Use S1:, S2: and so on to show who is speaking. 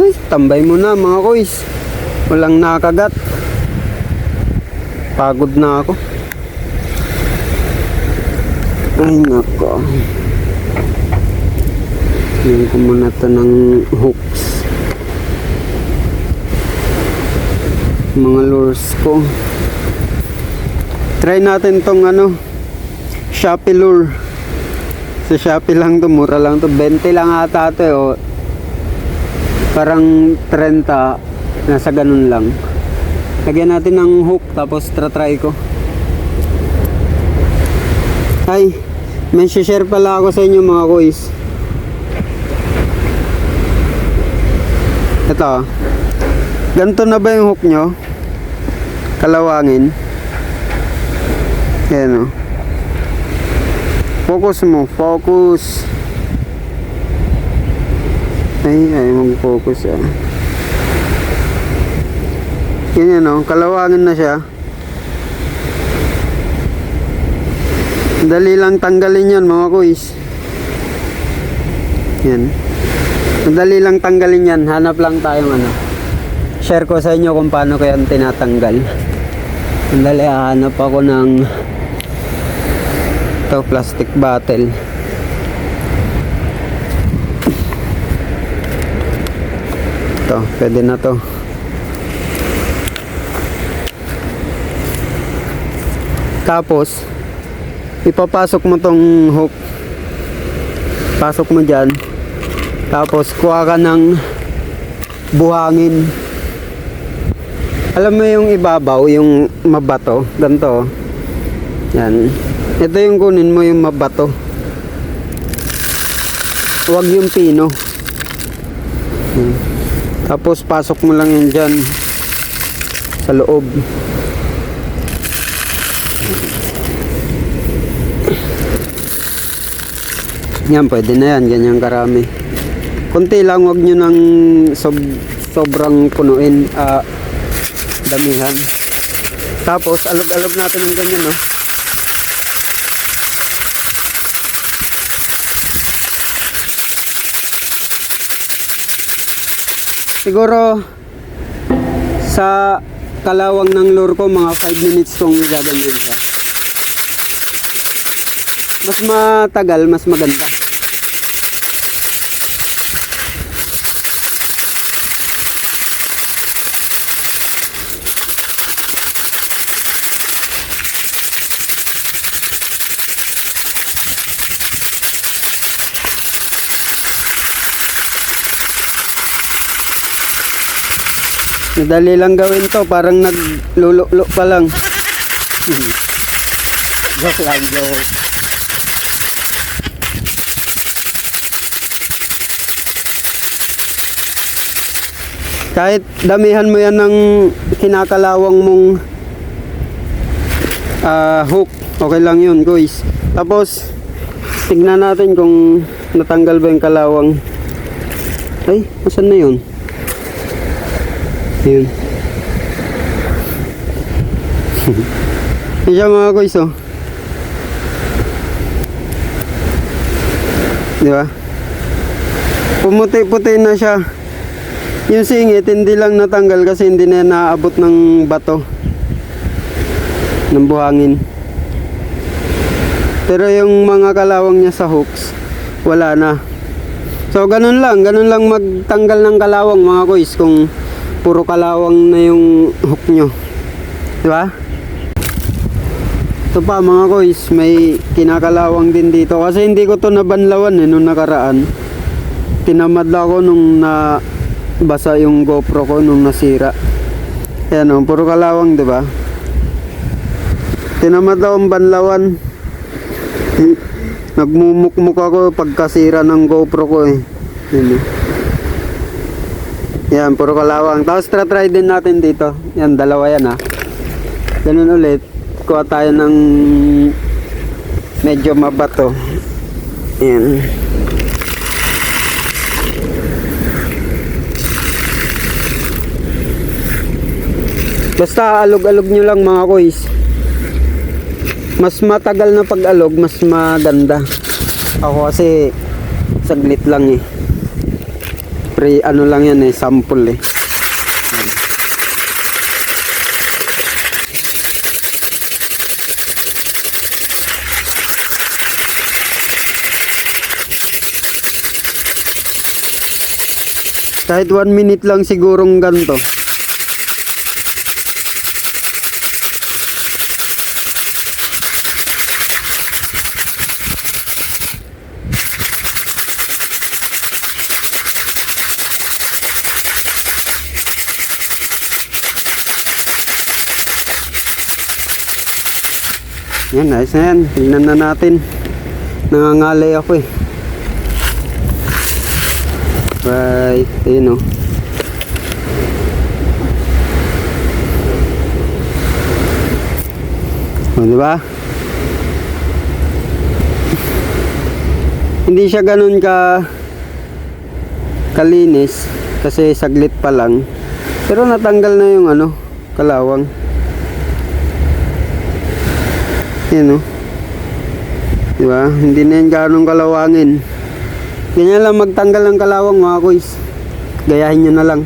S1: Ay, tambay mo na mga koys. Walang nakagat. Pagod na ako. Ay, nako. Yan ko muna to ng hooks. Mga lures ko. Try natin tong ano, Shopee lure. Sa Shopee lang to, mura lang to. 20 lang ata to eh, o parang 30 nasa ganun lang. Lagyan natin ng hook tapos try ko. Ay may share pala ako sa inyo mga boys ito ganito na ba yung hook nyo? Kalawangin. Yan o focus mo focus ay, ay mag-focus ah. Yan yan oh, kalawangin na siya. Dali lang tanggalin yan mga kuys. Yan. Madali lang tanggalin yan. Hanap lang tayong ano. Share ko sa inyo kung paano ko yan tinatanggal. Madali hanap ako ng to plastic bottle. To. Pwede na to. Tapos ipapasok mo tong hook. Pasok mo dyan. Tapos kuha ka ng buhangin. Alam mo yung ibabaw yung mabato? Ganito yan. Ito yung kunin mo yung mabato. Huwag yung pino. Hmm. Tapos pasok mo lang yan dyan sa loob. Yan, pwede na yan. Ganyan karami. Kunti lang, wag nyo nang sob sobrang punuin. ah, damihan. Tapos, alog-alog natin ng ganyan, no? Siguro sa kalawang ng lure ko mga 5 minutes kong gaganyan siya. Mas matagal, mas maganda. Madali lang gawin to, parang naglululo pa lang. Joke lang, joke. Kahit damihan mo yan ng kinakalawang mong ah, hook, okay lang yun guys. Tapos, tignan natin kung natanggal ba yung kalawang. Ay, asan na yun? Ayun. Yan siya mga guys oh. Di ba? Pumuti-puti na siya. Yung singit hindi lang natanggal kasi hindi na naabot ng bato. Ng buhangin. Pero yung mga kalawang niya sa hooks, wala na. So ganun lang, ganun lang magtanggal ng kalawang mga guys kung puro kalawang na yung hook nyo. Di ba? Ito pa mga guys, may kinakalawang din dito. Kasi hindi ko to nabanlawan eh, nung nakaraan. Tinamad ako nung na basa yung GoPro ko nung nasira. Ayan o, puro kalawang, di ba? Tinamad akong banlawan. Nagmumukmuk ako pagkasira ng GoPro ko eh. Yan eh. Yan, puro kalawang. Tapos try din natin dito. Yan, dalawa yan ha. Ganun ulit. Kuha tayo ng medyo mabato. Yan. Basta alog-alog nyo lang mga koys. Mas matagal na pag-alog, mas maganda. Ako kasi saglit lang eh. Pre ano lang yan eh, sample eh. Kahit one minute lang sigurong ganito. Yan, ayos na yan. Tingnan na natin. Nangangalay ako eh. Right, ayun o. O, di ba? Hindi siya ganun ka kalinis kasi saglit pa lang. Pero natanggal na yung ano, kalawang. Yan o. Di ba? Hindi na yan ganun kalawangin. Ganyan lang magtanggal ng kalawang mga kuys. Gayahin nyo na lang.